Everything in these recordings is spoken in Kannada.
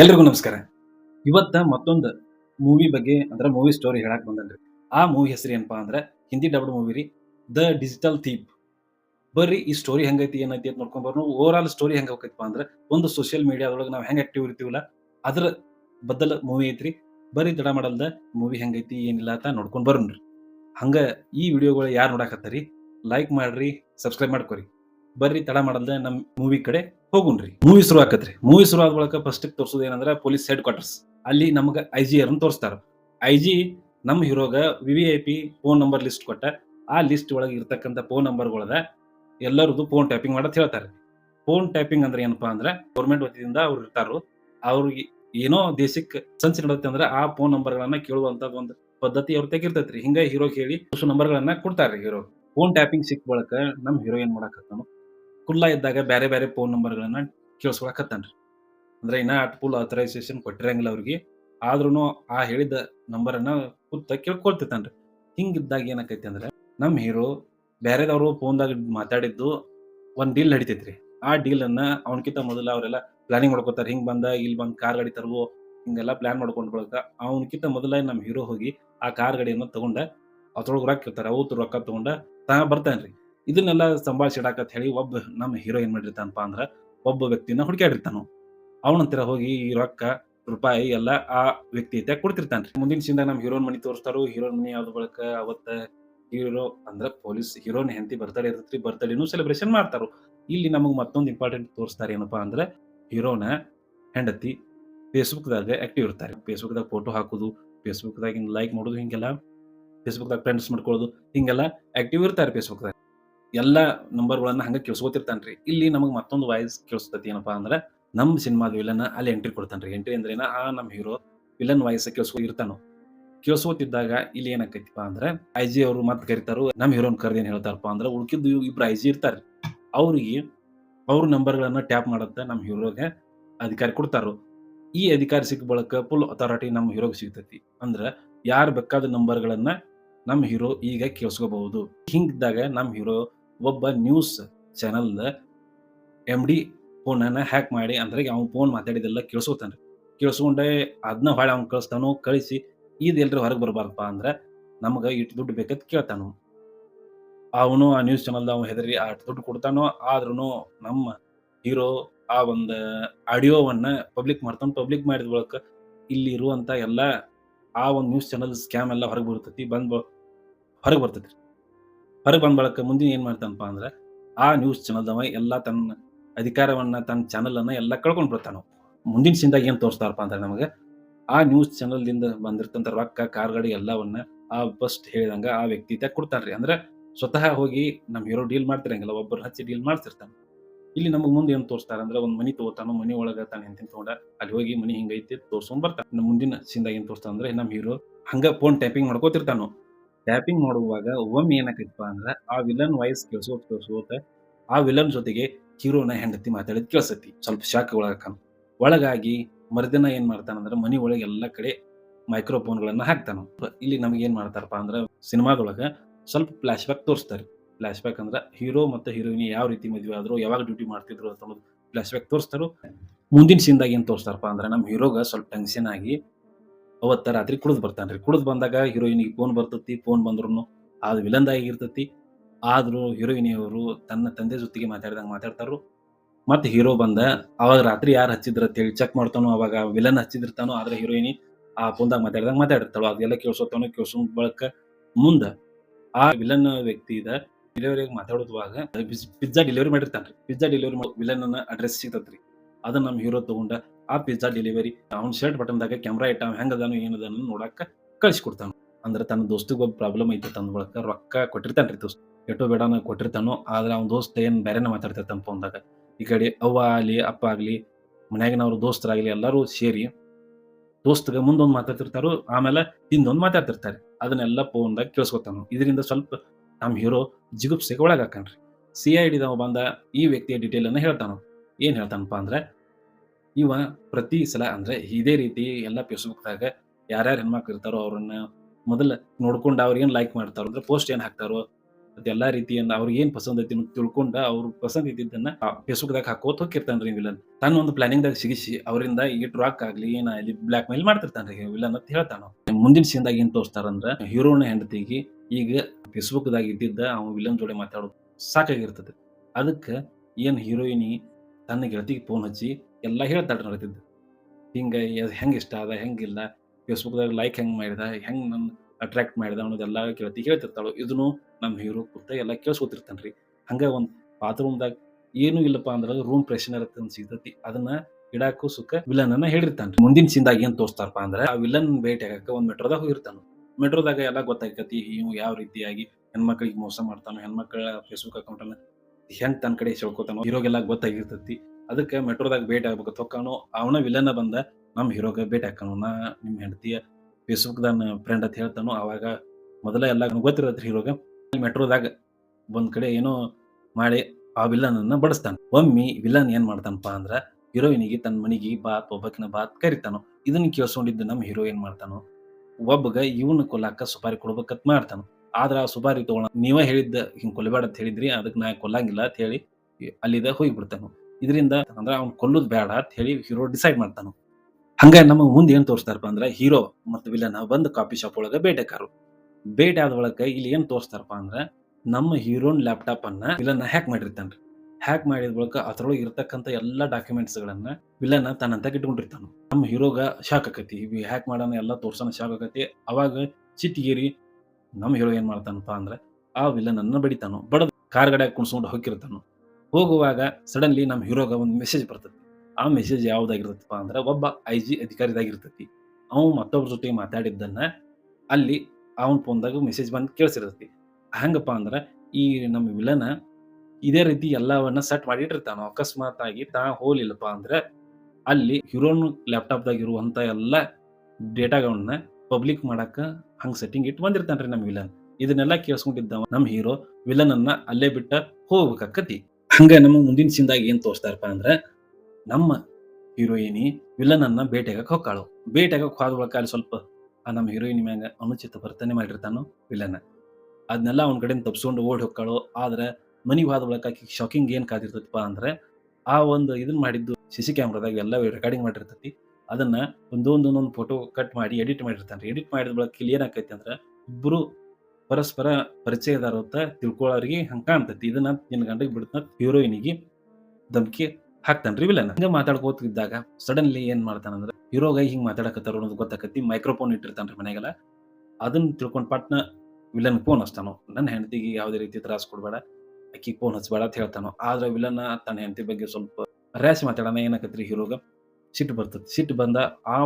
ಎಲ್ರಿಗೂ ನಮಸ್ಕಾರ. ಇವತ್ತ ಮತ್ತೊಂದು ಮೂವಿ ಬಗ್ಗೆ ಅಂದ್ರೆ ಮೂವಿ ಸ್ಟೋರಿ ಹೇಳಕ್ ಬಂದನ್ರಿ. ಆ ಮೂವಿ ಹೆಸರು ಏನಪ್ಪಾ ಅಂದ್ರೆ ಹಿಂದಿ ಡಬ್ಡ್ ಮೂವಿ ರೀ ದ ಡಿಜಿಟಲ್ ಥೀಪ್ ಬರ್ರಿ, ಈ ಸ್ಟೋರಿ ಹೆಂಗೈತಿ, ಏನೈತಿ ಅಂತ ನೋಡ್ಕೊಂಡ್ ಬರ್ನು ಓವರ್ ಆಲ್ ಸ್ಟೋರಿ ಹೆಂಗ ಹೋಗೈತಪ್ಪ ಅಂದ್ರೆ ಒಂದು ಸೋಷಿಯಲ್ ಮೀಡಿಯಾದೊಳಗೆ ನಾವು ಹೆಂಗ್ ಆಕ್ಟಿವ್ ಇರ್ತೀವಲ್ಲ, ಅದ್ರ ಬದಲ ಮೂವಿ ಐತ್ರಿ. ಬರ್ರಿ, ತಡ ಮಾಡಲ್ದ ಮೂವಿ ಹೆಂಗೈತಿ, ಏನಿಲ್ಲ ಅಂತ ನೋಡ್ಕೊಂಡ್ ಬರ್ನ್ರಿ ಹಂಗ ಈ ವಿಡಿಯೋಗಳು ಯಾರು ನೋಡಾಕತ್ತರಿ ಲೈಕ್ ಮಾಡ್ರಿ ಸಬ್ಸ್ಕ್ರೈಬ್ ಮಾಡ್ಕೊರಿ. ಬರ್ರಿ, ತಡ ಮಾಡಲ್ದ ನಮ್ಮ ಮೂವಿ ಕಡೆ ಹೋಗುನ್ರಿ ಮೂವಿ ಶುರು ಆಕತ್ರಿ. ಮೂವಿ ಶುರು ಆದ ಬಳಿಕ ಫಸ್ಟ್ ತೋರಿಸೋದು ಏನಂದ್ರೆ ಪೊಲೀಸ್ ಹೆಡ್ ಕ್ವಾರ್ಟರ್ಸ್ ಅಲ್ಲಿ ನಮಗ ಐ ಜಿ ಅರ್ನ ತೋರಿಸ್ತಾರ. ಐ ಜಿ ನಮ್ಮ ಹೀರೋಗ V V I P phone number list ಕೊಟ್ಟ. ಆ ಲಿಸ್ಟ್ ಒಳಗೆ ಇರ್ತಕ್ಕಂಥ ಫೋನ್ ನಂಬರ್ಗಳದ ಎಲ್ಲರದು ಫೋನ್ ಟ್ಯಾಪಿಂಗ್ ಮಾಡತ್ ಹೇಳ್ತಾರೆ. ಫೋನ್ ಟ್ಯಾಪಿಂಗ್ ಅಂದ್ರೆ ಏನಪ್ಪಾ ಅಂದ್ರೆ ಗೌರ್ಮೆಂಟ್ ವತಿಯಿಂದ ಅವ್ರು ಇರ್ತಾರೋ. ಅವ್ರಿಗೆ ಏನೋ ದೇಶಕ್ಕೆ ಸಂಚು ನಡುತ್ತೆ ಅಂದ್ರೆ ಆ ಫೋನ್ ನಂಬರ್ಗಳನ್ನ ಕೇಳುವಂತ ಒಂದು ಪದ್ಧತಿ ಅವ್ರು ತೆಗಿರ್ತೈತ್ರಿ. ಹಿಂಗ ಹೀರೋ ಹೇಳಿ ನಂಬರ್ ನಂಬರ್ಗಳನ್ನ ಕೊಡ್ತಾರ್ರಿ ಹೀರೋ ಫೋನ್ ಟ್ಯಾಪಿಂಗ್ ಸಿಕ್ಕ ಬಳಕ ನಮ್ ಹೀರೋ ಏನ್ ಮಾಡಾಕತ್ತಾನು ಕುಲ್ಲ ಇದ್ದಾಗ ಬೇರೆ ಬೇರೆ ಫೋನ್ ನಂಬರ್ಗಳನ್ನ ಕೇಳಿಸ್ಕೊಳಕತ್ತಾನ್ರಿ. ಅಂದ್ರೆ ಇನ್ನ ಅಟ್ ಫುಲ್ ಆಥರೈಸೇಷನ್ ಕೊಟ್ಟಿರಂಗಿಲ್ಲ ಅವ್ರಿಗೆ. ಆದ್ರೂ ಆ ಹೇಳಿದ ನಂಬರ್ ಅನ್ನ ಕೂತ ಕೇಳ್ಕೊಳ್ತಿತ್ತಾನ್ರಿ. ಹಿಂಗಿದ್ದಾಗ ಏನಾಕೈತಿ ಅಂದ್ರೆ ನಮ್ಮ ಹೀರೋ ಬೇರೆದವರು ಫೋನ್ದಾಗ ಮಾತಾಡಿದ್ದು ಒಂದ್ ಡೀಲ್ ನಡಿತೈತ್ರಿ. ಆ ಡೀಲ್ ಅನ್ನ ಅವನಕಿಂತ ಮೊದಲ ಅವರೆಲ್ಲ ಪ್ಲಾನಿಂಗ್ ಮಾಡ್ಕೋತಾರೆ. ಹಿಂಗ್ ಬಂದ ಇಲ್ಲಿ ಬಂದ್ ಕಾರ್ ಗಾಡಿ ತರವು, ಹಿಂಗೆಲ್ಲ ಪ್ಲಾನ್ ಮಾಡ್ಕೊಂಡು ಬಳಕ ಅವನಕಿಂತ ಮೊದಲ ನಮ್ಮ ಹೀರೋ ಹೋಗಿ ಆ ಕಾರ್ ಗಾಡಿಯನ್ನು ತಗೊಂಡ ಅದ್ರೊಳಗೆ ರೊಕ್ಕ ಇರ್ತಾರೆ ಅವತ್ತು ರೊಕ್ಕ ತಗೊಂಡ ತಾ ಬರ್ತಾನ್ರಿ. ಇದನ್ನೆಲ್ಲ ಸಂಭಾಳಿಸಿಡಾಕತ್ ಹೇಳಿ ಒಬ್ಬ ನಮ್ಮ ಹೀರೋ ಏನ್ ಮಾಡಿರ್ತಾನಪ್ಪ ಅಂದ್ರ ಒಬ್ಬ ವ್ಯಕ್ತಿನ ಹುಡುಕಾಡಿರ್ತಾನು ಅವನಂತರ ಹೋಗಿ ಈ ರೊಕ್ಕ, ರೂಪಾಯಿ ಎಲ್ಲ ಆ ವ್ಯಕ್ತಿ ಐತೆ ಕೊಡ್ತಿರ್ತಾನ್ರಿ. ಮುಂದಿನ ಸೀನ್ದಾಗ ನಮ್ ಹೀರೋನ್ ಮನಿ ತೋರಿಸ್ತಾರು. ಹೀರೋನ್ ಮನಿ ಯಾವ್ದು ಬಳಕ ಅವತ್ತ ಹೀರೋ ಅಂದ್ರ ಪೊಲೀಸ್ ಹೀರೋನ್ ಹೆಂಡತಿ ಬರ್ತಡೇ ಇರ್ತೈತ್ರಿ. ಬರ್ತಡೇನು ಸೆಲೆಬ್ರೇಷನ್ ಮಾಡ್ತಾರು. ಇಲ್ಲಿ ನಮಗ್ ಮತ್ತೊಂದು ಇಂಪಾರ್ಟೆಂಟ್ ತೋರಿಸ್ತಾರೆ ಏನಪ್ಪಾ ಅಂದ್ರೆ ಹೀರೋನ ಹೆಂಡತಿ ಫೇಸ್ಬುಕ್ದಾಗ ಆಕ್ಟಿವ್ ಇರ್ತಾರೆ. ಫೇಸ್ಬುಕ್ದಾಗ ಫೋಟೋ ಹಾಕೋದು ಫೇಸ್ಬುಕ್ದಾಗ ಹಿಂಗ್ ಲೈಕ್ ಮಾಡೋದು ಹಿಂಗೆಲ್ಲ. ಫೇಸ್ಬುಕ್ದಾಗ ಫ್ರೆಂಡ್ಸ್ ಮಾಡ್ಕೊಳ್ಳೋದು ಹಿಂಗೆಲ್ಲ ಆಕ್ಟಿವ್ ಇರ್ತಾರೆ ಫೇಸ್ಬುಕ್ದಾಗ ಎಲ್ಲ ನಂಬರ್ಗಳನ್ನ ಹಂಗ ಕೇಳಿಸ್ಕೊತಿರ್ತಾನ್ರಿ. ಇಲ್ಲಿ ನಮಗೆ ಮತ್ತೊಂದು ವಾಯ್ಸ್ ಕೇಳಿಸ್ತತಿ ಏನಪ್ಪಾ ಅಂದ್ರೆ ನಮ್ ಸಿನಿಮಾದ ವಿಲನ್ ಅಲ್ಲಿ ಎಂಟ್ರಿ ಕೊಡ್ತಾನ್ರಿ. ಎಂಟ್ರಿ ಅಂದ್ರೆ ಏನ ಆ ನಮ್ ಹೀರೋ ವಿಲನ್ ವಾಯ್ಸ್ ಕೇಳಿಸ್ಕೊ ಇರ್ತಾನೋ ಕೇಳಿಸ್ಕೊತಿದ್ದಾಗ ಇಲ್ಲಿ ಏನಾಕೈತಿಪ್ಪ ಅಂದ್ರೆ ಐ ಜಿ ಅವರು ಮತ್ತೆ ಕರಿತಾರು, ನಮ್ ಹೀರೋನ್ ಏನ್ ಹೇಳ್ತಾರಪ್ಪ ಅಂದ್ರೆ ಉಳ್ಕಿದ್ದು ಇಬ್ರು ಐ ಜಿ ಇರ್ತಾರೆ ಅವ್ರಿಗೆ ಅವ್ರ ನಂಬರ್ಗಳನ್ನ ಟ್ಯಾಪ್ ಮಾಡತ್ತ ನಮ್ಮ ಹೀರೋಗೆ ಅಧಿಕಾರಿ ಕೊಡ್ತಾರೋ. ಈ ಅಧಿಕಾರಿ ಸಿಕ್ಕ ಬಳಕ ಫುಲ್ ಅಥಾರಿಟಿ ನಮ್ಮ ಹೀರೋಗೆ ಸಿಗ್ತೈತಿ. ಅಂದ್ರ ಯಾರು ಬೇಕಾದ ನಂಬರ್ಗಳನ್ನ ನಮ್ಮ ಹೀರೋ ಈಗ ಕೇಳಿಸ್ಕೋಬಹುದು. ಹಿಂಗಿದ್ದಾಗ ನಮ್ಮ ಹೀರೋ ಒಬ್ಬ ನ್ಯೂಸ್ ಚಾನಲ್ ಎಂ ಡಿ ಫೋನನ್ನ ಹ್ಯಾಕ್ ಮಾಡಿ ಅಂದ್ರೆ ಅವ್ನ ಫೋನ್ ಮಾತಾಡಿದೆಲ್ಲ ಕೇಳಿಸ್ಕೊತಾನೆ. ಕೇಳಿಸ್ಕೊಂಡೆ ಅದನ್ನ ಭಾಳ ಅವ್ನು ಕಳಿಸ್ತಾನೋ ಕಳಿಸಿ ಇದು ಎಲ್ರಿ ಹೊರಗೆ ಬರಬಾರ್ದಪ್ಪ ಅಂದ್ರೆ ನಮ್ಗೆ ಇಟ್ಟು ದುಡ್ಡು ಬೇಕಂತ ಕೇಳ್ತಾನು ಅವನು. ಆ ನ್ಯೂಸ್ ಚಾನಲ್ ಅವ್ನು ಹೆದರಿ ಆ ದುಡ್ಡು ಕೊಡ್ತಾನೋ ಆದ್ರೂ ನಮ್ಮ ಹೀರೋ ಆ ಒಂದು ಆಡಿಯೋವನ್ನ ಪಬ್ಲಿಕ್ ಮಾಡ್ತಾನೆ. ಪಬ್ಲಿಕ್ ಮಾಡಿದ ಇಲ್ಲಿ ಇರುವಂತ ಎಲ್ಲ ಆ ಒಂದು ನ್ಯೂಸ್ ಚಾನಲ್ ಸ್ಕ್ಯಾಮ್ ಎಲ್ಲ ಹೊರಗೆ ಬರ್ತೈತಿ, ಬಂದ್ ಹೊರಗೆ ಬರ್ತೈತಿ. ಹೊರಗೆ ಬಂದ ಬಳಕ ಮುಂದಿನ ಏನ್ ಮಾಡ್ತಾನಪ್ಪ ಅಂದ್ರೆ ಆ ನ್ಯೂಸ್ ಚಾನಲ್ದವ ಎಲ್ಲ ತನ್ನ ಅಧಿಕಾರವನ್ನ, ತನ್ನ ಚಾನಲ್ ಅನ್ನ ಎಲ್ಲ ಕಳ್ಕೊಂಡ್ ಬಿಡ್ತಾನ ಮುಂದಿನ ಸಿಂದಾಗ ಏನ್ ತೋರಿಸ್ತಾರಪ್ಪ ಅಂದ್ರೆ ನಮಗೆ ಆ ನ್ಯೂಸ್ ಚಾನಲ್ ದಿಂದ ಬಂದಿರ್ತಂತ ರೊಕ್ಕ ಕಾರ್ ಗಾಡಿ ಎಲ್ಲವನ್ನ ಆ ಫಸ್ಟ್ ಹೇಳಿದಂಗ ಆ ವ್ಯಕ್ತಿ ಕೊಡ್ತಾನ್ರಿ. ಅಂದ್ರೆ ಸ್ವತಃ ಹೋಗಿ ನಮ್ಮ ಹೀರೋ ಡೀಲ್ ಮಾಡ್ತಿರಂಗಿಲ್ಲ ಒಬ್ಬರು ಹಚ್ಚಿ ಡೀಲ್ ಮಾಡ್ತಿರ್ತಾನೆ. ಇಲ್ಲಿ ನಮಗೆ ಮುಂದೆ ಏನ್ ತೋರಿಸ್ತಾರ ಅಂದ್ರೆ ಒಂದ್ ಮನಿ ತಗೋತಾನೋ, ಮನಿ ಒಳಗ ತಾನು ಹೆಂಡತಿ ತಗೊಂಡ ಅಲ್ಲಿ ಹೋಗಿ ಮನಿ ಹಿಂಗೈತಿ ತೋರ್ಸ್ಕೊಂಡ್ ಬರ್ತಾನೆ. ಮುಂದಿನ ಸೀನ್ದಾಗ ಏನ್ ತೋರಿಸ್ತಾನ ಅಂದ್ರೆ ನಮ್ಮ ಹೀರೋ ಹಂಗ ಫೋನ್ ಟೈಪಿಂಗ್ ಮಾಡ್ಕೋತಿರ್ತಾನು ಟ್ಯಾಪಿಂಗ್ ಮಾಡುವಾಗ ಒಮ್ಮೆ ಏನಾಕೈತಪ್ಪ ಅಂದ್ರೆ ಆ ವಿಲನ್ ವಾಯ್ಸ್ ಕೇಳಿಸೋತ್ ಕೇಳಿಸೋತ ಆ ವಿಲನ್ ಜೊತೆಗೆ ಹೀರೋನ ಹೆಂಡತಿ ಮಾತಾಡಿದ್ ಕೇಳಿಸತಿ. ಸ್ವಲ್ಪ ಶಾಕ್ ಒಳಗ ಒಳಗಾಗಿ ಮರುದಿನ ಏನ್ ಮಾಡ್ತಾನಂದ್ರೆ ಮನಿ ಒಳಗೆ ಎಲ್ಲ ಕಡೆ ಮೈಕ್ರೋಫೋನ್ಗಳನ್ನ ಹಾಕ್ತಾನ. ಇಲ್ಲಿ ನಮ್ಗೆ ಏನ್ ಮಾಡ್ತಾರಪ್ಪ ಅಂದ್ರೆ ಸಿನಿಮಾದೊಳಗ ಸ್ವಲ್ಪ ಫ್ಲಾಶ್ ಬ್ಯಾಕ್ ತೋರಿಸ್ತಾರೆ. ಫ್ಲಾಶ್ ಬ್ಯಾಕ್ ಅಂದ್ರೆ ಹೀರೋ ಮತ್ತೆ ಹೀರೋಯಿನ್ ಯಾವ ರೀತಿ ಮದುವೆ ಆದ್ರು ಯಾವಾಗ ಡ್ಯೂಟಿ ಮಾಡ್ತಿದ್ರು ಅಂತ ಫ್ಲಾಶ್ ಬ್ಯಾಕ್ ತೋರಿಸ್ತಾರೋ. ಮುಂದಿನ ಸೀನ್ದಾಗ ಏನು ತೋರಿಸ್ತಾರಪ್ಪ ಅಂದ್ರೆ ನಮ್ಮ ಹೀರೋಗ ಸ್ವಲ್ಪ ಟೆನ್ಷನ್ ಆಗಿ ಅವತ್ತ ರಾತ್ರಿ ಕುಡಿದು ಬರ್ತಾನೆ ರೀ. ಕುಡಿದು ಬಂದಾಗ ಹೀರೋಯಿನಿಗೆ ಫೋನ್ ಬರ್ತತಿ ಫೋನ್ ಬಂದ್ರು ಅದು ವಿಲನ್ದಾಗ ಇರ್ತೈತಿ. ಆದರೂ ಹೀರೋಯಿನಿಯವರು ತನ್ನ ತಂದೆ ಜೊತೆಗೆ ಮಾತಾಡಿದಂಗ ಮಾತಾಡ್ತಾರು. ಮತ್ತೆ ಹೀರೋ ಬಂದ, ಅವಾಗ ರಾತ್ರಿ ಯಾರು ಹಚ್ಚಿದ್ರ ಅಂತೇಳಿ ಚೆಕ್ ಮಾಡ್ತಾನೋ, ಅವಾಗ ವಿಲನ್ ಹಚ್ಚಿದಿರ್ತಾನೋ, ಆದ್ರೆ ಹೀರೋಯಿನಿ ಆ ಫೋನ್ದಾಗ ಮಾತಾಡಿದಂಗ ಮಾತಾಡಿರ್ತಾಳು ಅದೆಲ್ಲ ಕೇಳಿಸೋತಾನೋ ಕೇಳಿಸೋ ಬಳಕ ಮುಂದ ಆ ವಿಲನ್ ವ್ಯಕ್ತಿ ಇದ ಡೆಲಿವರಿ ಮಾತಾಡೋದುವಾಗ ಪಿಜ್ಜಾ ಡೆಲಿವರಿ ಮಾಡಿರ್ತಾನ್ರಿ. ಪಿಜ್ಜಾ ಡೆಲಿವರಿ ವಿಲನ್ ಅಡ್ರೆಸ್ ಸಿಗ್ತತ್ರಿ. ಅದನ್ನ ನಮ್ಮ ಹೀರೋ ತಗೊಂಡ ಆ ಪಿಜ್ಜಾ ಡೆಲಿವರಿ ಅವ್ನ ಶರ್ಟ್ ಬಟನ್ದಾಗ ಕ್ಯಾಮ್ರಾ ಇಟ್ಟ ಹೆಂಗದಾನು ಏನದಾನು ನೋಡಕ್ಕ ಕಳಿಸ್ಕೊಡ್ತಾನ. ಅಂದ್ರೆ ತನ್ನ ದೋಸ್ತಿಗೆ ಒಬ್ಬ ಪ್ರಾಬ್ಲಮ್ ಐತೆ ತಂದ ಬಳಕ ರೊಕ್ಕ ಕೊಟ್ಟಿರ್ತಾನ್ರಿ ದೋಸ್ತ್. ಎಟೋ ಬೇಡನ ಕೊಟ್ಟಿರ್ತಾನೋ, ಆದ್ರೆ ಅವ್ನ ದೋಸ್ತ ಏನು ಬೇರೆನ ಮಾತಾಡ್ತಿರ್ತಾನ ಫೋನ್ದಾಗ ಈ ಕಡೆ ಅವ್ವ ಆಗಲಿ, ಅಪ್ಪ ಆಗ್ಲಿ, ಮನ್ಯಾಗಿನವ್ರು ದೋಸ್ತರಾಗಲಿ ಎಲ್ಲರೂ ಸೇರಿ ದೋಸ್ತಗ ಮುಂದೊಂದು ಮಾತಾಡ್ತಿರ್ತಾರೋ, ಆಮೇಲೆ ಹಿಂದೊಂದು ಮಾತಾಡ್ತಿರ್ತಾರೆ. ಅದನ್ನೆಲ್ಲ ಫೋನ್ದಾಗ ಕೇಳಿಸ್ಕೊತಾನು ಇದರಿಂದ ಸ್ವಲ್ಪ ನಮ್ಮ ಹೀರೋ ಜಿಗುಪ್ಸೆಗೆ ಒಳಗಾಕನ್ರಿ ಸಿ ಐ ಡಿದವ ಬಂದ ಈ ವ್ಯಕ್ತಿಯ ಡೀಟೇಲನ್ನು ಹೇಳ್ತಾನ ಏನ್ ಹೇಳ್ತಾನಪ್ಪ ಅಂದ್ರೆ, ಇವ ಪ್ರತಿ ಸಲ ಅಂದ್ರೆ ಇದೇ ರೀತಿ ಎಲ್ಲ ಫೇಸ್ಬುಕ್ದಾಗ ಯಾರ್ಯಾರು ಹೆಣ್ಮಕ್ಳು ಇರ್ತಾರೋ ಅವ್ರನ್ನ ಮೊದಲ ನೋಡ್ಕೊಂಡು ಅವ್ರಿಗೇನು ಏನ್ ಲೈಕ್ ಮಾಡ್ತಾರೋ, ಅಂದ್ರೆ ಪೋಸ್ಟ್ ಏನ್ ಹಾಕ್ತಾರೋ ಅದೆಲ್ಲ ರೀತಿಯಿಂದ ಅವ್ರಿಗೆ ಏನು ಪಸಂದ್ ಐತಿ ಅನ್ನೋದ್ ತಿಳ್ಕೊಂಡ ಅವ್ರ ಪಸಂದ್ ಇದ್ದಿದ್ದನ್ನ ಫೇಸ್‌ಬುಕ್‌ದಾಗ ಹಾಕೋತ ಹೋಗಿರ್ತಾನ್ರಿ ವಿಲನ್. ತನ್ನ ಒಂದು ಪ್ಲಾನಿಂಗ್‌ದಾಗ ಸಿಗಿಸಿ ಅವರಿಂದ ಈ ಟ್ರಾಕ್ ಆಗಲಿ ಏನಾಗಲಿ ಬ್ಲ್ಯಾಕ್ ಮೇಲ್ ಮಾಡ್ತಿರ್ತಾನ್ರಿ ವಿಲನ್ ಅಂತ ಹೇಳ್ತಾನ. ಮುಂದಿನ ಸೀನ್‌ದಾಗ ಏನು ತೋರಿಸ್ತಾರಂದ್ರ ಹೀರೋನ ಹೆಂಡತಿಗೆ ಈಗ ಫೇಸ್‌ಬುಕ್‌ದಾಗ ಇದ್ದಿದ್ದ ಅವ ವಿಲನ್ ಜೋಡಿ ಮಾತಾಡೋದು ಸಾಕಾಗಿರ್ತದೆ. ಅದಕ್ಕೆ ಏನು ಹೀರೋಯಿನಿ ತನ್ನ ಗೆಳತಿಗೆ ಫೋನ್ ಹಚ್ಚಿ ಎಲ್ಲ ಹೇಳ್ತಾಳೆ ನಡೀತಿದ್ದು ಹಿಂಗೆ ಹೆಂಗೆ ಇಷ್ಟ ಅದ ಹೆಂಗಿಲ್ಲ ಫೇಸ್‌ಬುಕ್‌ದಾಗ ಲೈಕ್ ಹೆಂಗೆ ಮಾಡಿದ ಹೆಂಗೆ ನನ್ನ ಅಟ್ರಾಕ್ಟ್ ಮಾಡಿದ ಅನ್ನೋದೆಲ್ಲ ಗೆಳತಿ ಹೇಳ್ತಿರ್ತಾಳು. ಇದನ್ನು ನಮ್ಮ ಹೀರೋ ಎಲ್ಲ ಕೇಳಿಸ್ಕೊತಿರ್ತಾನೆ ರೀ ಹಂಗೆ ಒಂದು ಬಾತ್ರೂಮ್‌ದಾಗ ಏನು ಇಲ್ಲಪ್ಪ ಅಂದ್ರೆ ರೂಮ್ ಫ್ರೆಶನರ್ ಅಂತ ಸಿಗ್ತೈತಿ. ಅದನ್ನ ಇಡಾಕು ವಿಲನ್ ಅನ್ನ ಹೇಳಿರ್ತಾನೆ ಮುಂದಿನ ಸೀನ್‌ದಾಗ ಏನ್ ತೋರಿಸ್ತಾರಪ್ಪ ಅಂದ್ರೆ ಆ ವಿಲನ್ ಭೇಟಿ ಆಗಕ್ಕೆ ಒಂದ್ ಮೆಟ್ರೋದಾಗ ಹೋಗಿರ್ತಾನ. ಮೆಟ್ರೋದಾಗ ಎಲ್ಲ ಗೊತ್ತಾಗತಿ ಇವು ಯಾವ ರೀತಿಯಾಗಿ ಹೆಣ್ಮಕ್ಳಿಗೆ ಮೋಸ ಮಾಡ್ತಾನೋ, ಹೆಣ್ಮಕ್ಳ ಫೇಸ್‌ಬುಕ್ ಅಕೌಂಟನ್ನ ಹೆಂಗ್ ತನ್ನ ಕಡೆ ಸೆಳ್ಕೋತಾನೋ ಹೀರೋಗೆಲ್ಲ ಗೊತ್ತಾಗಿರ್ತೈತಿ. ಅದಕ್ಕೆ ಮೆಟ್ರೋದಾಗ ಭೇಟಿ ಆಗ್ಬೇಕು ತೊಕ್ಕಾನೋ ಅವನ ವಿಲನ ಬಂದ ನಮ್ ಹೀರೋಗ ಭೇಟಿ ಹಾಕೋಣ ನಾ ನಿಮ್ ಹೆಂಡತಿಯ ಫೇಸ್ಬುಕ್ ದಾನ ಫ್ರೆಂಡ್ ಅಂತ ಹೇಳ್ತಾನೋ, ಅವಾಗ ಮೊದಲ ಎಲ್ಲ ಗೊತ್ತಿರತ್ರಿ ಹೀರೋಗ. ಮೆಟ್ರೋದಾಗ ಒಂದ್ ಕಡೆ ಏನೋ ಮಾಡಿ ಆ ವಿಲನನ್ನ ಬಡಸ್ತಾನ. ಒಮ್ಮಿ ವಿಲನ್ ಏನ್ ಮಾಡ್ತಾನಪ್ಪ ಅಂದ್ರ ಹೀರೋಯಿನಿಗೆ ತನ್ನ ಮನಿಗೆ ಬಾತ್, ಒಬ್ಬಕಿನ ಬಾತ್ ಕರಿತಾನೋ ಕರಿತಾನು. ಇದನ್ನ ಕೇಳಿಸ್ಕೊಂಡಿದ್ದ ನಮ್ಮ ಹೀರೋ ಏನ್ ಮಾಡ್ತಾನೋ, ಒಬ್ಬಗ ಇವ್ನ ಕೊಲ್ಲಾಕ ಸುಪಾರಿ ಕೊಡ್ಬೇಕಂತ ಮಾಡ್ತಾನು. ಆದ್ರ ಆ ಸುಪಾರಿ ತಗೊಳ ನೀವ ಹೇಳಿದ್ದ ಹಿಂಗ್ ಕೊಲ್ಲಬೇಡ ಅಂತ ಹೇಳಿದ್ರಿ ಅದಕ್ಕೆ ನಾ ಕೊಲ್ಲಂಗಿಲ್ಲ ಅಂತ ಹೇಳಿ ಅಲ್ಲಿದ ಹೋಗ್ಬಿಡ್ತಾನು. ಇದರಿಂದ ಅಂದ್ರೆ ಅವ್ನ್ ಕೊಲ್ಲುದ್ ಬೇಡ ಅಂತ ಹೇಳಿ ಹೀರೋ ಡಿಸೈಡ್ ಮಾಡ್ತಾನು. ಹಂಗ ನಮಗ್ ಮುಂದೆ ಏನ್ ತೋರಿಸ್ತಾರಪ್ಪ ಅಂದ್ರೆ ಹೀರೋ ಮತ್ತ್ ವಿಲನ್ ಬಂದ್ ಕಾಫಿ ಶಾಪ್ ಒಳಗ ಬೇಟೆಕಾರು ಬೇಟೆ ಆದ ಒಳಗ ಇಲ್ಲಿ ಏನ್ ತೋರಿಸ್ತಾರಪ್ಪ ಅಂದ್ರೆ ನಮ್ಮ ಹೀರೋನ್ ಲ್ಯಾಪ್‌ಟಾಪ್ ಅನ್ನ ವಿಲನ್ ಹ್ಯಾಕ್ ಮಾಡಿರ್ತಾನ್ರಿ. ಹ್ಯಾಕ್ ಮಾಡಿದ ಬಳಿಕ ಅದ್ರೊಳಗೆ ಇರತಕ್ಕಂಥ ಎಲ್ಲಾ ಡಾಕ್ಯುಮೆಂಟ್ಸ್‌ಗಳನ್ನ ವಿಲನ್ ತನ್ನಂತ ಇಟ್ಕೊಂಡಿರ್ತಾನು. ನಮ್ಮ ಹೀರೋಗ ಶಾಕ್ ಆಕತಿ ಹ್ಯಾಕ್ ಮಾಡೋಣ ಎಲ್ಲಾ ತೋರ್ಸೋಣ ಶಾಕ್ ಆಕತಿ ಅವಾಗ ಸಿಟ್ಟಿಗೇರಿ ನಮ್ ಹೀರೋ ಏನು ಮಾಡ್ತಾನಪ್ಪ ಅಂದ್ರೆ, ಆ ವಿಲನ್ ಬಡಿತಾನೋ. ಬಡದ್ ಕಾರ್ ಹೋಗಿರ್ತಾನೋ ಕುಣ್ಸ್ಕೊಂಡ್ ಹೋಗಿರ್ತಾನು. ಹೋಗುವಾಗ ಸಡನ್ಲಿ ನಮ್ಮ ಹೀರೋಗ ಒಂದು ಮೆಸೇಜ್ ಬರ್ತದೆ ಆ ಮೆಸೇಜ್ ಯಾವ್ದಾಗಿರ್ತೈತಪ್ಪಾ ಅಂದ್ರೆ, ಒಬ್ಬ ಐ ಜಿ ಅಧಿಕಾರಿದಾಗಿರ್ತೈತಿ. ಅವನು ಮತ್ತೊಬ್ಬರ ಜೊತೆ ಮಾತಾಡಿದ್ದನ್ನ ಅಲ್ಲಿ ಅವನ ಫೋನ್‌ದಾಗ ಮೆಸೇಜ್ ಬಂದ್ ಕೇಳ್ಸಿರ್ತೈತಿ. ಹೆಂಗಪ್ಪ ಅಂದ್ರೆ, ಈ ನಮ್ಮ ವಿಲನ ಇದೇ ರೀತಿ ಎಲ್ಲವನ್ನ ಸೆಟ್ ಮಾಡಿ ಇಟ್ಟಿರ್ತಾನು. ಅಕಸ್ಮಾತ್ ಆಗಿ ತಾ ಹೋಲಿಲ್ಲಪ್ಪ ಅಂದ್ರೆ, ಅಲ್ಲಿ ಹೀರೋನ್ ಲ್ಯಾಪ್‌ಟಾಪ್‌ದಾಗ ಇರುವಂತ ಎಲ್ಲ ಡೇಟಾಗಳನ್ನ ಪಬ್ಲಿಕ್ ಮಾಡಕ್ಕ ಹಂಗ್ ಸೆಟ್ಟಿಂಗ್ ಇಟ್ಟು ಬಂದಿರ್ತಾನ್ರಿ ನಮ್ ವಿಲನ್. ಇದನ್ನೆಲ್ಲ ಕೇಳಿಸ್ಕೊಂಡಿದ್ದವ ನಮ್ಮ ಹೀರೋ ವಿಲನ್ ಅನ್ನ ಅಲ್ಲೇ ಬಿಟ್ಟ ಹೋಗ್ಬೇಕಾಕತಿ. ಹಂಗ ನಮ್ಮ ಮುಂದಿನ ಸೀನ್‌ದಾಗ ಏನ್ ತೋರಿಸ್ತಾರಪ್ಪ ಅಂದ್ರೆ, ನಮ್ಮ ಹೀರೋಯಿನಿ ವಿಲನ್ ಅನ್ನ ಭೇಟಿ ಹೋಗ್ಕಾಳು ಹೊಕ್ಕಾಳು. ಭೇಟಿ ಆಗಾಕ ಹೋದ ಒಳಕ ಅಲ್ಲಿ ಸ್ವಲ್ಪ ಆ ನಮ್ಮ ಹೀರೋಯಿನ್ ಮ್ಯಾಗ ಅನುಚಿತ ವರ್ತನೆ ಮಾಡಿರ್ತಾನು ವಿಲನ್. ಅದನ್ನೆಲ್ಲ ಅವ್ನ ಕಡೆಯಿಂದ ತಪ್ಸ್ಕೊಂಡು ಓಡಿ ಹೊಕ್ಕಾಳು. ಆದ್ರೆ ಮನಿ ಹೋದ ಬಳಿಕ ಶಾಕಿಂಗ್ ಏನ್ ಕಾದಿರ್ತೈತಪ್ಪಾ ಅಂದ್ರೆ, ಆ ಒಂದು ಇದನ್ನ ಮಾಡಿದ್ದು ಸಿಸಿ ಕ್ಯಾಮ್ರಾದಾಗ ಎಲ್ಲ ರೆಕಾರ್ಡಿಂಗ್ ಮಾಡಿರ್ತೈತಿ. ಅದನ್ನ ಒಂದೊಂದೊಂದೊಂದು ಒಂದೊಂದ್ ಫೋಟೋ ಕಟ್ ಮಾಡಿ ಎಡಿಟ್ ಮಾಡಿರ್ತಾನೆ ಎಡಿಟ್ ಮಾಡಿದ ಬಳಿಕ ಇಲ್ಲಿ ಏನಾಕೈತಿ ಅಂದ್ರೆ ಇಬ್ಬರು ಪರಸ್ಪರ ಪರಿಚಯದಾರ ಅಂತ ತಿಳ್ಕೊಳ್ಳೋರಿಗೆ ಹಂಗೆ ಕಾಣ್ತೈತಿ. ಇದನ್ನ ನಿನ್ನ ಗಂಡಗ್ ಬಿಡ್ತಾ ಹೀರೋಯಿನಿಗೆ ಧಮ್ಕಿ ಹಾಕ್ತಾನ್ರಿ ವಿಲನ್. ಹಂಗ ಮಾತಾಡ್ಕೋತ ಇದ್ದಾಗ ಸಡನ್ಲಿ ಏನ್ ಮಾಡ್ತಾನಂದ್ರ ಹೀರೋಗ ಹಿಂಗೆ ಮಾತಾಡಕತ್ತಾರ ಅನ್ನೋದು ಗೊತ್ತಾಕತ್ತಿ ಮೈಕ್ರೋಫೋನ್ ಇಟ್ಟಿರ್ತಾನ್ರಿ ಮನೆಗೆಲ್ಲ ಅದನ್ನ ತಿಳ್ಕೊಂಡ್ ಪಟ್ನ ವಿಲನ್ ಫೋನ್ ಹಚ್ತಾನೋ ನನ್ನ ಹೆಂಡತಿಗೆ ಯಾವುದೇ ರೀತಿ ತ್ರಾಸ್ ಕೊಡ್ಬೇಡ. ಅಕ್ಕಿಗೆ ಫೋನ್ ಹಚ್ಚಬೇಡ ಅಂತ ಹೇಳ್ತಾನೋ ಆದ್ರೆ ವಿಲನ್ ತನ್ನ ಹೆಂಡತಿ ಬಗ್ಗೆ ಸ್ವಲ್ಪ ರ್ಯಾಶ್ ಮಾತಾಡೋಣ ಏನಾಕತ್ರಿ ಹೀರೋಗ ಸಿಟ್ಟು ಬರ್ತದೆ ಸಿಟ್ಟು ಬಂದ ಆ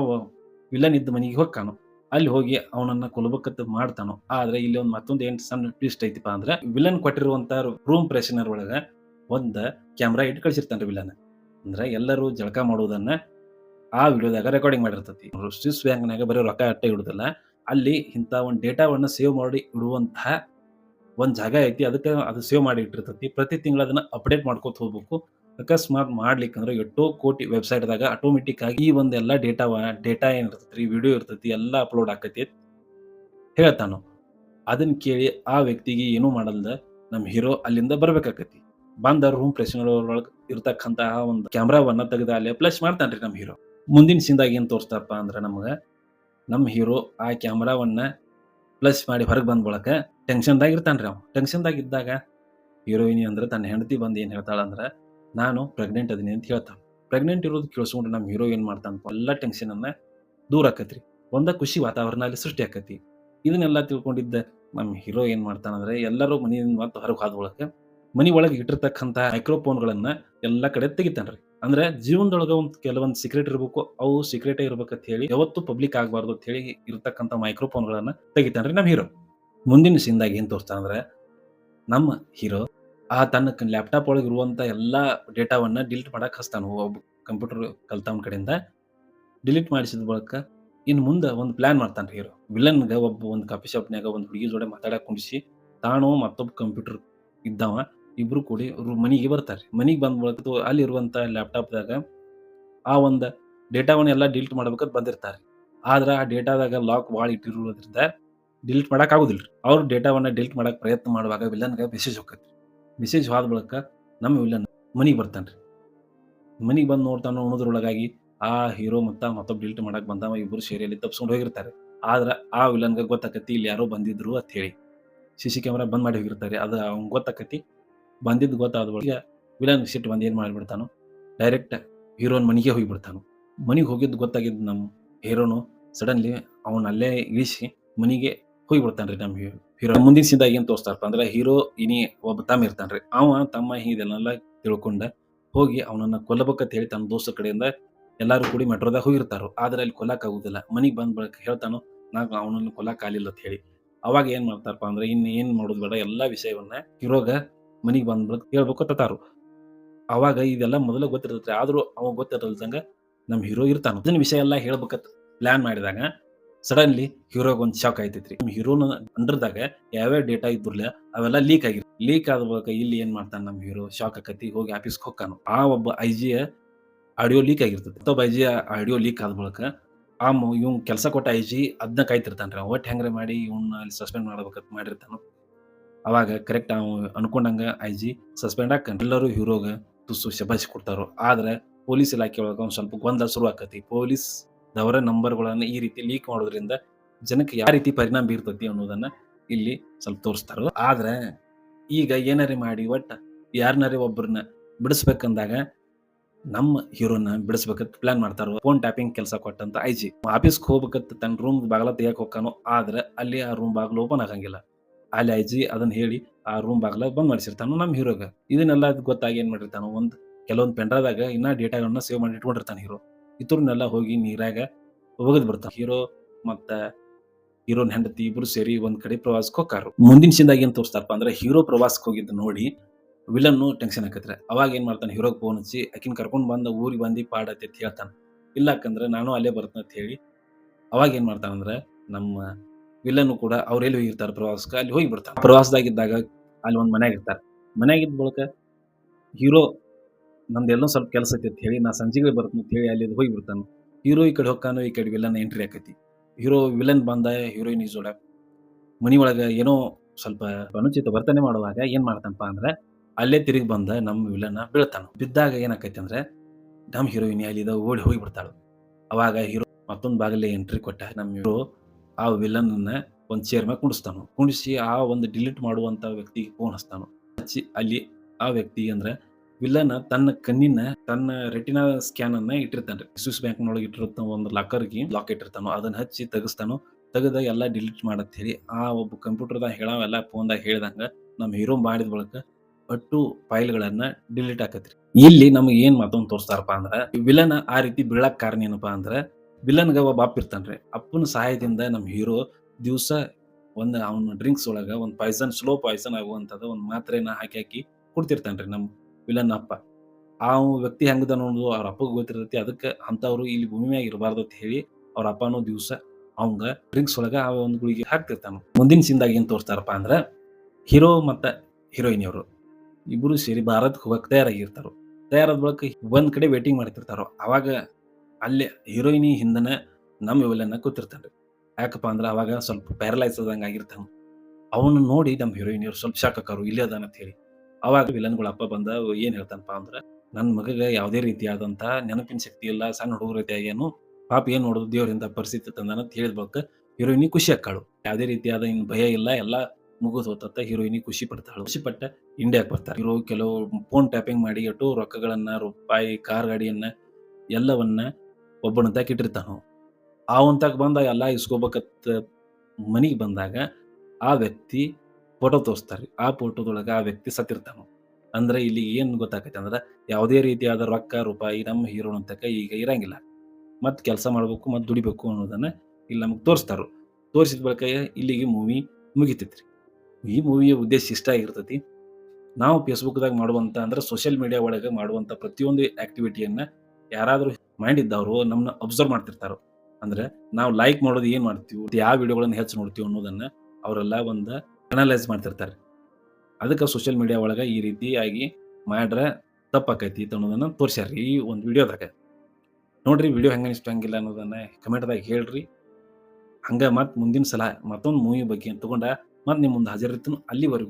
ವಿಲನ್ ಇದ್ದ ಮನೆಗೆ ಹೊಕ್ಕಾನು. ಅಲ್ಲಿ ಹೋಗಿ ಅವನನ್ನ ಕೊಲ್ಬೇಕಂತ ಮಾಡ್ತಾನೋ, ಆದ್ರೆ ಇಲ್ಲಿ ಒಂದು ಮತ್ತೊಂದು ಏನ್ ಸಣ್ಣ ಟ್ವಿಸ್ಟ್ ಐತಿಪ್ಪ ಅಂದ್ರೆ ವಿಲನ್ ಕೊಟ್ಟಿರುವಂತ ರೂಮ್ ಪ್ರೆಷನರ್ ಒಳಗೆ ಒಂದ್ ಕ್ಯಾಮ್ರಾ ಇಟ್ಟು ಕಳಿಸಿರ್ತಾನೆ ವಿಲನ್. ಅಂದ್ರೆ ಎಲ್ಲರೂ ಜಳಕ ಮಾಡುವುದನ್ನ ಆ ವಿಡಿಯೋದಾಗ ರೆಕಾರ್ಡಿಂಗ್ ಮಾಡಿರ್ತತಿ ಸ್ವಿಸ್ ಬ್ಯಾಂಕ್ನಾಗ ಬರೀ ರೊಕ್ಕ ಅಟ್ಟೆ ಇಡುದಿಲ್ಲ. ಅಲ್ಲಿ ಇಂತ ಒಂದು ಡೇಟಾವನ್ನ ಸೇವ್ ಮಾಡಿ ಇಡುವಂತಹ ಒಂದು ಜಾಗ ಐತಿ. ಅದಕ್ಕೆ ಅದು ಸೇವ್ ಮಾಡಿ ಇಟ್ಟಿರ್ತತಿ ಪ್ರತಿ ತಿಂಗಳು ಅದನ್ನ ಅಪ್ಡೇಟ್ ಮಾಡ್ಕೊತ ಹೋಗ್ಬೇಕು. ಅಕಸ್ಮಾತ್ ಮಾಡ್ಲಿಕ್ಕಂದ್ರ ಎಷ್ಟೋ ಕೋಟಿ ವೆಬ್‌ಸೈಟ್‌ದಾಗ ಆಟೋಮೆಟಿಕ್ ಆಗಿ ಈ ಒಂದ್ ಎಲ್ಲಾ ಡೇಟಾವ ಡೇಟಾ ಏನಿರ್ತೈತಿ ವಿಡಿಯೋ ಇರ್ತೈತಿ, ಎಲ್ಲ ಅಪ್‌ಲೋಡ್ ಆಕೈತಿ ಹೇಳ್ತಾನು. ಅದನ್ನ ಕೇಳಿ ಆ ವ್ಯಕ್ತಿಗೆ ಏನೂ ಮಾಡಲ್ದ ನಮ್ಮ ಹೀರೋ ಅಲ್ಲಿಂದ ಬರ್ಬೇಕಾಕತಿ. ಬಂದ ರೂಮ್ ಫ್ರೆಶನರ್ ಒಳಗ್ ಇರ್ತಕ್ಕಂತಹ ಒಂದು ಕ್ಯಾಮ್ರಾವನ್ನ ತೆಗೆದ ಅಲ್ಲಿ ಪ್ಲಸ್ ಮಾಡ್ತಾನ್ರಿ ನಮ್ಮ ಹೀರೋ. ಮುಂದಿನ ಸೀನ್‌ದಾಗ ಏನು ತೋರಿಸ್ತಾರಪ್ಪ ಅಂದ್ರೆ ನಮ್ಗ ನಮ್ಮ ಹೀರೋ ಆ ಕ್ಯಾಮ್ರಾವನ್ನ ಪ್ಲಸ್ ಮಾಡಿ ಹೊರಗೆ ಬಂದ ಬಳಕ ಟೆನ್ಷನ್‌ದಾಗ ಇರ್ತಾನ್ರಿ ಅವ್ನು ಟೆನ್ಷನ್‌ದಾಗ ಇದ್ದಾಗ ಹೀರೋಯಿನಿ ಅಂದ್ರೆ ತನ್ನ ಹೆಂಡತಿ ಬಂದು ಏನ್ ಹೇಳ್ತಾಳಂದ್ರ ನಾನು ಪ್ರೆಗ್ನೆಂಟ್ ಅದೀನಿ ಅಂತ ಹೇಳ್ತಾನೆ ಪ್ರೆಗ್ನೆಂಟ್ ಇರೋದು ಕೇಳಿಸ್ಕೊಂಡು ನಮ್ಮ ಹೀರೋ ಏನು ಮಾಡ್ತಾನಪ್ಪ ಎಲ್ಲ ಟೆನ್ಷನ್ ಅನ್ನ ದೂರ ಆಕತ್ರಿ ಒಂದ ಖುಷಿ ವಾತಾವರಣ ಅಲ್ಲಿ ಸೃಷ್ಟಿ ಆಕತಿ ಇದನ್ನೆಲ್ಲ ತಿಳ್ಕೊಂಡಿದ್ದ ನಮ್ಮ ಹೀರೋ ಏನ್ ಮಾಡ್ತಾನಂದ್ರೆ ಎಲ್ಲರೂ ಮನೆಯಿಂದ ಮತ್ತು ಹೊರಗೆ ಹೋದ ಬಳಿಕ ಮನಿ ಒಳಗೆ ಇಟ್ಟಿರ್ತಕ್ಕಂತಹ ಮೈಕ್ರೋಫೋನ್‌ಗಳನ್ನ ಎಲ್ಲ ಕಡೆ ತೆಗಿತಾನ್ರಿ. ಅಂದ್ರೆ ಜೀವನದೊಳಗ ಒಂದ್ ಕೆಲವೊಂದ್ ಸೀಕ್ರೆಟ್ ಇರಬೇಕು, ಅವು ಸೀಕ್ರೆಟೇ ಇರ್ಬೇಕಂತ ಹೇಳಿ ಯಾವತ್ತೂ ಪಬ್ಲಿಕ್ ಆಗಬಾರ್ದು ಅಂತ ಹೇಳಿ ಇರ್ತಕ್ಕಂತ ಮೈಕ್ರೋಫೋನ್‌ಗಳನ್ನ ತೆಗಿತಾನ್ರಿ ನಮ್ಮ ಹೀರೋ. ಮುಂದಿನ ಸೀನ್‌ದಾಗ ಏನ್ ತೋರಿಸ್ತಾನಂದ್ರ ನಮ್ಮ ಹೀರೋ ಆ ತನ್ನ ಲ್ಯಾಪ್‌ಟಾಪ್ ಒಳಗೆ ಇರುವಂಥ ಎಲ್ಲಾ ಡೇಟಾವನ್ನ ಡಿಲೀಟ್ ಮಾಡಾಕ್ ಹಸ್ತಾನು ಒಬ್ಬ ಕಂಪ್ಯೂಟರ್ ಕಲ್ತವ್ನ ಕಡೆಯಿಂದ ಡಿಲೀಟ್ ಮಾಡಿಸಿದ ಬಳಿಕ ಇನ್ ಮುಂದ ಒಂದ್ ಪ್ಲಾನ್ ಮಾಡ್ತಾನ್ರಿ ಹೀರೋ. ವಿಲನ್‌ಗ ಒಬ್ಬ ಒಂದು ಕಾಫಿ ಶಾಪ್‌ನ್ಯಾಗ ಒಂದು ಹುಡುಗಿ ಜೋಡೆ ಮಾತಾಡಾಕ್ ಕುಂಡ್ರಿಸಿ ತಾನು ಮತ್ತೊಬ್ಬ ಕಂಪ್ಯೂಟರ್ ಇದ್ದವ, ಇಬ್ರು ಕೂಡಿ ರು ಮನಿಗೆ ಬರ್ತಾರ್ರಿ. ಮನಿಗ್ ಬಂದ ಬಳಿಕ ಅಲ್ಲಿರುವಂಥ ಲ್ಯಾಪ್‌ಟಾಪ್‌ದಾಗ ಆ ಒಂದು ಡೇಟಾವನ್ನ ಎಲ್ಲಾ ಡಿಲೀಟ್ ಮಾಡ್ಬೇಕಂತ ಬಂದಿರ್ತಾರೆ ಆದ್ರ ಆ ಡೇಟಾದಾಗ ಲಾಕ್ ಭಾಳ ಇಟ್ಟಿರೋದ್ರಿಂದ ಡಿಲೀಟ್ ಮಾಡಕ್ ಆಗುದಿಲ್ಲ ಅವ್ರ ಡೇಟಾವನ್ನ ಡಿಲೀಟ್ ಮಾಡಕ್ ಪ್ರಯತ್ನ ಮಾಡುವಾಗ ವಿಲನ್ಗೆ ಮೆಸೇಜ್ ಹೋಗತ್ತೆ ಮೆಸೇಜ್ ಹೋದ ಬಳಿಕ ನಮ್ಮ ವಿಲನ್ ಮನೆಗೆ ಬರ್ತಾನೆ ರೀ ಮನೆಗೆ ಬಂದು ನೋಡ್ತಾನೋ ಅನ್ನೋದ್ರೊಳಗಾಗಿ ಆ ಹೀರೋ ಮತ್ತ ಮತ್ತೊಬ್ಬ ಡಿಲೀಟ್ ಮಾಡಕ್ಕೆ ಬಂದವ ಇಬ್ಬರು ಸೇರಿಯಲ್ಲಿ ತಪ್ಸ್ಕೊಂಡು ಹೋಗಿರ್ತಾರೆ. ಆದ್ರೆ ಆ ವಿಲನ್ಗೆ ಗೊತ್ತಾಕತಿ ಇಲ್ಲಿ ಯಾರೋ ಬಂದಿದ್ರು ಅಂತ ಹೇಳಿ. ಸಿ ಸಿ ಕ್ಯಾಮ್ರಾ ಬಂದ್ ಮಾಡಿ ಹೋಗಿರ್ತಾರೆ. ಅದು ಅವ್ನು ಗೊತ್ತಾಕತಿ. ಬಂದಿದ್ದು ಗೊತ್ತಾದ ಬಳಿಕ ವಿಲನ್ ಸಿಟ್ಟು ಬಂದು ಏನು ಮಾಡಿಬಿಡ್ತಾನೋ ಡೈರೆಕ್ಟ್ ಹೀರೋನ್ ಮನೆಗೆ ಹೋಗಿಬಿಡ್ತಾನು. ಮನೆಗೆ ಹೋಗಿದ್ದು ಗೊತ್ತಾಗಿದ್ದು ನಮ್ಮ ಹೀರೋನು ಸಡನ್ಲಿ ಅವನ ಅಲ್ಲೇ ಇಳಿಸಿ ಮನೆಗೆ ಹೋಗಿಬಿಡ್ತಾನ್ರಿ ನಮ್ಮ ಹೀರೋ. ಹೀರೋ ಮುಂದಿನ ಸಿಂದ ಏನು ತೋರಿಸ್ತಾರಪ್ಪ ಅಂದ್ರೆ ಹೀರೋ ಇನಿ ಒಬ್ಬ ತಮ್ಮ ಇರ್ತಾನ್ರಿ. ಅವ ತಮ್ಮ ಇದನ್ನೆಲ್ಲ ತಿಳ್ಕೊಂಡ ಹೋಗಿ ಅವನನ್ನ ಕೊಲ್ಲಬೇಕಂತ ಹೇಳಿ ತನ್ನ ದೋಸ್ತ ಕಡೆಯಿಂದ ಎಲ್ಲಾರು ಕೂಡಿ ಮೆಟ್ರೋದಾಗ ಹೋಗಿರ್ತಾರೋ. ಆದ್ರೆ ಅಲ್ಲಿ ಕೊಲ್ಲಕ್ ಆಗುದಿಲ್ಲ. ಮನೆಗೆ ಬಂದ ಬಳಕ ಹೇಳ್ತಾನೋ ನಾ ಅವನನ್ನ ಕೊಲ್ಲಕ್ ಆಗಲಿಲ್ಲ ಅಂತ ಹೇಳಿ. ಅವಾಗ ಏನ್ ಮಾಡ್ತಾರಪ್ಪ ಅಂದ್ರೆ ಇನ್ ಏನ್ ಮಾಡೋದು ಬೇಡ, ಎಲ್ಲಾ ವಿಷಯವನ್ನ ಹೀರೋಗ ಮನಿಗೆ ಬಂದ್ ಬಳಕ ಹೇಳ್ಬೇಕು ತತಾರು ಅವಾಗ ಇದೆಲ್ಲ ಮೊದಲ ಗೊತ್ತಿರ್ತೈತ್ರಿ. ಆದ್ರೂ ಅವ ಗೊತ್ತಿರಲ್ದಂಗ ನಮ್ಮ ಹೀರೋ ಇರ್ತಾನ. ಅದನ್ನ ವಿಷಯ ಎಲ್ಲ ಹೇಳ್ಬೇಕಂತ ಪ್ಲಾನ್ ಮಾಡಿದಾಗ ಸಡನ್ಲಿ ಹೀರೋಗ್ ಒಂದು ಶಾಕ್ ಆಯ್ತೈತ್ರಿ. ನಮ್ ಹೀರೋನ ಅಂಡರ್ದಾಗ ಯಾವ ಡೇಟಾ ಇದ್ರಲ್ಲ ಅವೆಲ್ಲ ಲೀಕ್ ಆಗಿರ್ ಲೀಕ್ ಆದ ಬಳಿಕ ಇಲ್ಲಿ ಏನ್ ಮಾಡ್ತಾನ ನಮ್ ಹೀರೋ ಶಾಕ್ ಆಕತಿ, ಹೋಗಿ ಆಫೀಸ್ಗೆ ಹೋಗ್ತಾನು. ಆ ಒಬ್ಬ ಐ ಜಿಯ ಆಡಿಯೋ ಲೀಕ್ ಆಗಿರ್ತೈತಿ. ಮತ್ತೊಬ್ಬ ಐ ಜಿಯ ಆಡಿಯೋ ಲೀಕ್ ಆದ ಬಳಿಕ ಆ ಇವ್ ಕೆಲಸ ಕೊಟ್ಟ ಐ ಜಿ ಅದನ್ನ ಕಾಯ್ತಿರ್ತಾನ್ರಿ. ಒಟ್ಟು ಹೆಂಗ್ರೆ ಮಾಡಿ ಇವನ್ನ ಅಲ್ಲಿ ಸಸ್ಪೆಂಡ್ ಮಾಡ್ಬೇಕಂತ ಮಾಡಿರ್ತಾನ. ಅವಾಗ ಕರೆಕ್ಟ್ ಅವ್ ಅನ್ಕೊಂಡಂಗ ಐ ಜಿ ಸಸ್ಪೆಂಡ್ ಹಾಕನ್ ಎಲ್ಲರೂ ಹೀರೋಗ ತುಸು ಶಬಾಯಿಸಿ ಕೊಡ್ತಾರೋ. ಆದ್ರೆ ಪೊಲೀಸ್ ಇಲಾಖೆ ಒಳಗೆ ಒಂದು ಸ್ವಲ್ಪ ಗೊಂದಲ ಶುರು ಆಕತಿ ಪೊಲೀಸ್ ದವರ ನಂಬರ್ಗಳನ್ನ ಈ ರೀತಿ ಲೀಕ್ ಮಾಡೋದ್ರಿಂದ ಜನಕ್ಕೆ ಯಾವ ರೀತಿ ಪರಿಣಾಮ ಬೀರ್ತತಿ ಅನ್ನೋದನ್ನ ಇಲ್ಲಿ ಸ್ವಲ್ಪ ತೋರಿಸ್ತಾರ. ಆದ್ರೆ ಈಗ ಏನಾರೇ ಮಾಡಿ ಒಟ್ಟ ಯಾರನ್ನಾರೇ ಒಬ್ಬರನ್ನ ಬಿಡಿಸ್ಬೇಕಂದಾಗ ನಮ್ಮ ಹೀರೋನ ಬಿಡಿಸ್ಬೇಕಂತ ಪ್ಲಾನ್ ಮಾಡ್ತಾರೋ. ಫೋನ್ ಟ್ಯಾಪಿಂಗ್ ಕೆಲಸ ಕೊಟ್ಟಂತ ಐ ಜಿ ಆಫೀಸ್ಗೆ ಹೋಗ್ಬೇಕಂತ ತನ್ನ ರೂಮ್ ಬಾಗಲ ತೆಗಿಯಕ್ ಹೋಗ್ತಾನೋ, ಆದ್ರೆ ಅಲ್ಲಿ ಆ ರೂಮ್ ಬಾಗಿಲು ಓಪನ್ ಆಗಂಗಿಲ್ಲ. ಅಲ್ಲಿ ಐ ಜಿ ಅದನ್ನ ಹೇಳಿ ಆ ರೂಮ್ ಬಾಗಲ ಬಂದ್ ಮಾಡಿಸಿರ್ತಾನು ನಮ್ಮ ಹೀರೋಗ. ಇದನ್ನೆಲ್ಲ ಗೊತ್ತಾಗಿ ಏನ್ ಮಾಡಿರ್ತಾನೋ, ಒಂದ್ ಕೆಲವೊಂದು ಪೆಂಡ್ರದಾಗ ಇನ್ನ ಡೇಟಾಗಳನ್ನ ಸೇವ್ ಮಾಡಿ ಇಟ್ಕೊಂಡಿರ್ತಾನೆ ಹೀರೋ ಇತರನ್ನೆಲ್ಲ ಹೋಗಿ ನೀರಾಗ ಒಗದ್ ಬರ್ತಾರೆ. ಹೀರೋ ಮತ್ತ ಹೀರೋನ್ ಹೆಂಡತಿ ಇಬ್ರು ಸೇರಿ ಒಂದ್ ಕಡೆ ಪ್ರವಾಸಕ್ಕೆ ಹೋಗಾರು ಮುಂದಿನ ಸಿಂದಾಗ ಏನ್ ತೋರಿಸ್ತಾರಪ್ಪ ಅಂದ್ರೆ ಹೀರೋ ಪ್ರವಾಸಕ್ಕೆ ಹೋಗಿದ್ದು ನೋಡಿ ವಿಲನ್ ಟೆನ್ಷನ್ ಹಾಕತ್ರೆ. ಅವಾಗ ಏನ್ ಮಾಡ್ತಾನೆ, ಹೀರೋಗ್ ಫೋನ್ ಹಚ್ಚಿ ಆಕಿನ ಕರ್ಕೊಂಡ್ ಬಂದ ಊರಿಗೆ ಬಂದಿ ಪಾಡತ್ತೆ ಅಂತ ಹೇಳ್ತಾನೆ. ಇಲ್ಲ ಯಾಕಂದ್ರೆ ನಾನು ಅಲ್ಲೇ ಬರ್ತೇನೆ ಅಂತ ಹೇಳಿ ಅವಾಗ ಏನ್ ಮಾಡ್ತಾನಂದ್ರೆ ನಮ್ಮ ವಿಲನ್ ಕೂಡ ಅವ್ರ ಎಲ್ಲಿ ಹೋಗಿರ್ತಾರೆ ಪ್ರವಾಸಕ್ಕೆ ಅಲ್ಲಿ ಹೋಗಿ ಬರ್ತಾರೆ ಪ್ರವಾಸದಾಗಿದ್ದಾಗ ಅಲ್ಲಿ ಒಂದ್ ಮನ್ಯಾಗ ಇರ್ತಾರೆ. ಮನ್ಯಾಗಿದ್ದ ಬಳಿಕ ಹೀರೋ ನಮ್ದೆಲ್ಲೋ ಸ್ವಲ್ಪ ಕೆಲಸ ಐತಿ ಅಂತ ಹೇಳಿ, ನಾ ಸಂಜೆಗೆ ಬರ್ತೀನಿ ಅಂತ ಹೇಳಿ ಅಲ್ಲಿ ಹೋಗಿ ಬಿಡ್ತಾನೆ. ಹೀರೋ ಈ ಕಡೆ ಹೊಕ್ಕಾನು ಈ ಕಡೆ ವಿಲನ್ ಎಂಟ್ರಿ ಆಕೈತಿ. ಹೀರೋ ವಿಲನ್ ಬಂದ ಹೀರೋಯಿನ್ ಜೋಡ ಮನಿ ಒಳಗೆ ಏನೋ ಸ್ವಲ್ಪ ಅನುಚಿತ ವರ್ತನೆ ಮಾಡುವಾಗ ಏನು ಮಾಡ್ತಾನಪ್ಪ ಅಂದ್ರೆ, ಅಲ್ಲೇ ತಿರುಗಿ ಬಂದ ನಮ್ಮ ವಿಲನ್ ಬೀಳ್ತಾನೆ. ಬಿದ್ದಾಗ ಏನಾಕೈತಿ ಅಂದ್ರೆ, ನಮ್ಮ ಹೀರೋಯಿನ್ ಅಲ್ಲಿದ ಓಡಿ ಹೋಗಿ ಬಿಡ್ತಾಳು. ಅವಾಗ ಹೀರೋ ಮತ್ತೊಂದು ಬಾಗಿಲೇ ಎಂಟ್ರಿ ಕೊಟ್ಟ, ನಮ್ಮ ಹೀರೋ ಆ ವಿಲನ್ ಒಂದು ಚೇರ್ ಮೇಲೆ ಕುಂಡಿಸ್ತಾನು. ಕುಂಡಿಸಿ ಆ ಒಂದು ಡಿಲೀಟ್ ಮಾಡುವಂತ ವ್ಯಕ್ತಿಗೆ ಫೋನ್ ಹಚ್ತಾನು. ಹಚ್ಚಿ ಅಲ್ಲಿ ಆ ವ್ಯಕ್ತಿ ಅಂದ್ರೆ ವಿಲನ್ ತನ್ನ ಕಣ್ಣಿನ, ತನ್ನ ರೆಟಿನಾ ಸ್ಕ್ಯಾನ್ ಅನ್ನ ಇಟ್ಟಿರ್ತಾನ. ಸ್ವಿಸ್ ಬ್ಯಾಂಕ್ ನೊಳಗೆ ಇಟ್ಟಿರುತ್ತ ಒಂದು ಲಾಕರ್ಗೆ ಲಾಕ್ ಇಟ್ಟಿರ್ತಾನೋ, ಅದನ್ನ ಹಚ್ಚಿ ತೆಗಿಸ್ತಾನೋ, ತೆಗೆದ ಎಲ್ಲ ಡಿಲೀಟ್ ಮಾಡತ್ ಹೇಳಿ ಆ ಒಬ್ಬ ಕಂಪ್ಯೂಟರ್ದಾಗ ಹೇಳಾವೆಲ್ಲ ಫೋನ್ದಾಗ ಹೇಳ್ದಂಗ ನಮ್ಮ ಹೀರೋ ಮಾಡಿದ ಬಳಿಕ ಒಟ್ಟು ಫೈಲ್ಗಳನ್ನ ಡಿಲೀಟ್ ಆಕತ್ರಿ ಇಲ್ಲಿ ನಮಗೆ ಏನ್ ಮತ್ತೊಂದು ತೋರಿಸ್ತಾರಪ್ಪ ಅಂದ್ರ ವಿಲನ್ ಆ ರೀತಿ ಬೀಳಕ್ ಕಾರಣ ಏನಪ್ಪಾ ಅಂದ್ರೆ, ವಿಲನ್ಗ ಒಬ್ಬ ಅಪ್ಪ ಇರ್ತಾನ್ರಿ. ಅಪ್ಪನ ಸಹಾಯದಿಂದ ನಮ್ಮ ಹೀರೋ ದಿವಸ ಒಂದ್ ಅವನ ಡ್ರಿಂಕ್ಸ್ ಒಳಗ ಒಂದ್ ಪಾಯ್ಸನ್ ಸ್ಲೋ ಪಾಯ್ಸನ್ ಆಗುವಂತದ ಒಂದ್ ಮಾತ್ರೆನ ಹಾಕಿ ಹಾಕಿ ಕೊಡ್ತಿರ್ತಾನ್ರಿ ನಮ್ ವಿಲನ್ ಅಪ್ಪ. ಆ ವ್ಯಕ್ತಿ ಹೆಂಗದ ಅನ್ನೋದು ಅವ್ರ ಅಪ್ಪಗೆ ಗೊತ್ತಿರ್ತೈತಿ. ಅದಕ್ಕೆ ಅಂಥವ್ರು ಇಲ್ಲಿ ಭೂಮಿ ಮ್ಯಾಗ ಅಂತ ಹೇಳಿ ಅವ್ರ ಅಪ್ಪನೂ ದಿವಸ ಅವಂಗ ಡ್ರಿಂಕ್ಸ್ ಒಳಗ ಆ ಒಂದು ಗುಳಿಗೆ ಹಾಕ್ತಿರ್ತಾನ. ಮುಂದಿನ ಸಿಂದಾಗ ಏನು ತೋರಿಸ್ತಾರಪ್ಪ ಅಂದ್ರ ಹೀರೋ ಮತ್ತ ಹೀರೋಯಿನ್ ಅವರು ಇಬ್ರು ಸೇರಿ ಭಾರತ್ ಹೋಗಕ್ ತಯಾರಾಗಿರ್ತಾರೋ. ತಯಾರಾದ ಬಳಿಕ ಒಂದ್ ಕಡೆ ವೇಟಿಂಗ್ ಮಾಡ್ತಿರ್ತಾರೋ. ಅವಾಗ ಅಲ್ಲೇ ಹೀರೋಯಿನಿ ಹಿಂದನ ನಮ್ಮ ವಿಲನ್ನ ಕೂತಿರ್ತಾನೆ ಯಾಕಪ್ಪ ಅಂದ್ರೆ ಅವಾಗ ಸ್ವಲ್ಪ ಪ್ಯಾರಲೈಸ್ ಆದಂಗೆ ಆಗಿರ್ತಾನ. ಅವನ್ನ ನೋಡಿ ನಮ್ಮ ಹೀರೋಯಿನ್ ಅವ್ರು ಸ್ವಲ್ಪ ಶಾಕ್ ಇಲ್ಲೇ ಅದಾನ ಅಂತ ಹೇಳಿ. ಅವಾಗ ವಿಲನ್ಗಳ ಅಪ್ಪ ಬಂದ, ಏನ್ ಹೇಳ್ತಾನಪ್ಪ ಅಂದ್ರೆ ನನ್ನ ಮಗಗ ಯಾವುದೇ ರೀತಿಯಾದಂತ ನೆನಪಿನ ಶಕ್ತಿ ಇಲ್ಲ, ಸಣ್ಣ ಹುಡುಗರ ರೀತಿಯಾಗೇನು ಪಾಪ ಏನ್ ನೋಡೋದು ದೇವರಿಂದ ಪರಿಸ್ಥಿತಿ ತಂದಾನ ಅಂತ ಹೇಳಿದ ಹೀರೋಯಿನಿ ಖುಷಿ ಆಕ್ಕಾಳು ಯಾವುದೇ ರೀತಿಯಾದ ಇನ್ ಭಯ ಇಲ್ಲ, ಎಲ್ಲ ಮುಗಿದು ಹೋತತ್ತ ಹೀರೋಯಿನಿ ಖುಷಿ ಪಡ್ತಾಳು. ಖುಷಿ ಪಟ್ಟ ಇಂಡಿಯಾಕ್ ಬರ್ತಾರೆ ಹೀರೋ ಕೆಲವು ಫೋನ್ ಟ್ಯಾಪಿಂಗ್ ಮಾಡಿ ಇಟ್ಟು ರೊಕ್ಕಗಳನ್ನ, ರೂಪಾಯಿ, ಕಾರ್ ಗಾಡಿಯನ್ನ, ಎಲ್ಲವನ್ನ ಒಬ್ಬನ ತಾಕ ಆ ಬಂದಾಗ ಬಂದ ಎಲ್ಲ ಇಸ್ಕೋಬೇಕತ್ತ ಮನಿಗೆ ಬಂದಾಗ, ಆ ವ್ಯಕ್ತಿ ಫೋಟೋ ತೋರಿಸ್ತಾರೆ. ಆ ಫೋಟೋದೊಳಗೆ ಆ ವ್ಯಕ್ತಿ ಸತ್ತಿರ್ತಾನು. ಅಂದ್ರೆ ಇಲ್ಲಿ ಏನ್ ಗೊತ್ತಾಕೈತಿ ಅಂದ್ರೆ ಯಾವುದೇ ರೀತಿಯಾದ ರೊಕ್ಕ, ರೂಪಾಯಿ, ನಮ್ಮ ಹೀರೋ ಅಂತಕ ಈಗ ಇರಂಗಿಲ್ಲ. ಮತ್ತೆ ಕೆಲಸ ಮಾಡ್ಬೇಕು ಮತ್ ದುಡಿಬೇಕು ಅನ್ನೋದನ್ನ ಇಲ್ಲಿ ನಮಗೆ ತೋರಿಸ್ತಾರು. ತೋರಿಸಿದ ಬಳಿಕ ಇಲ್ಲಿಗೆ ಮೂವಿ ಮುಗಿತೈತ್ರಿ. ಈ ಮೂವಿಯ ಉದ್ದೇಶ ಇಷ್ಟ ಆಗಿರ್ತೈತಿ. ನಾವು ಫೇಸ್ಬುಕ್ದಾಗ ಮಾಡುವಂಥ ಅಂದ್ರೆ ಸೋಷಿಯಲ್ ಮೀಡಿಯಾ ಒಳಗೆ ಮಾಡುವಂಥ ಪ್ರತಿಯೊಂದು ಆ್ಯಕ್ಟಿವಿಟಿಯನ್ನು ಯಾರಾದರೂ ಮೈಂಡ್ ಇದ್ದವರು ನಮ್ಮನ್ನ ಅಬ್ಸರ್ವ್ ಮಾಡ್ತಿರ್ತಾರೋ. ಅಂದ್ರೆ ನಾವು ಲೈಕ್ ಮಾಡೋದು ಏನು ಮಾಡ್ತೀವಿ, ಯಾವ ವಿಡಿಯೋಗಳನ್ನು ಹೆಚ್ಚು ನೋಡ್ತೀವಿ ಅನ್ನೋದನ್ನು ಅವರೆಲ್ಲ ಒಂದ ಅನಲೈಸ್ ಮಾಡ್ತಿರ್ತಾರೆ. ಅದಕ್ಕೆ ಸೋಷಿಯಲ್ ಮೀಡಿಯಾ ಒಳಗೆ ಈ ರೀತಿಯಾಗಿ ಮಾಡ್ರೆ ತಪ್ಪಾಕೈತಿ ಅನ್ನೋದನ್ನು ತೋರಿಸ್ಯಾರ ಈ ಒಂದು ವಿಡಿಯೋದಾಗ ನೋಡ್ರಿ ವಿಡಿಯೋ ಹೆಂಗೆ ಇಷ್ಟ ಹಂಗಿಲ್ಲ ಅನ್ನೋದನ್ನು ಕಮೆಂಟ್ದಾಗ ಹೇಳ್ರಿ. ಹಂಗೆ ಮತ್ತೆ ಮುಂದಿನ ಸಲ ಮತ್ತೊಂದು ಮೂವಿ ಬಗ್ಗೆ ತಗೊಂಡ ಮತ್ತೆ ನಿಮ್ಮ ಮುಂದೆ ಹಾಜರಿರ್ತೀನಿ ಅಲ್ಲಿವರೆಗೂ.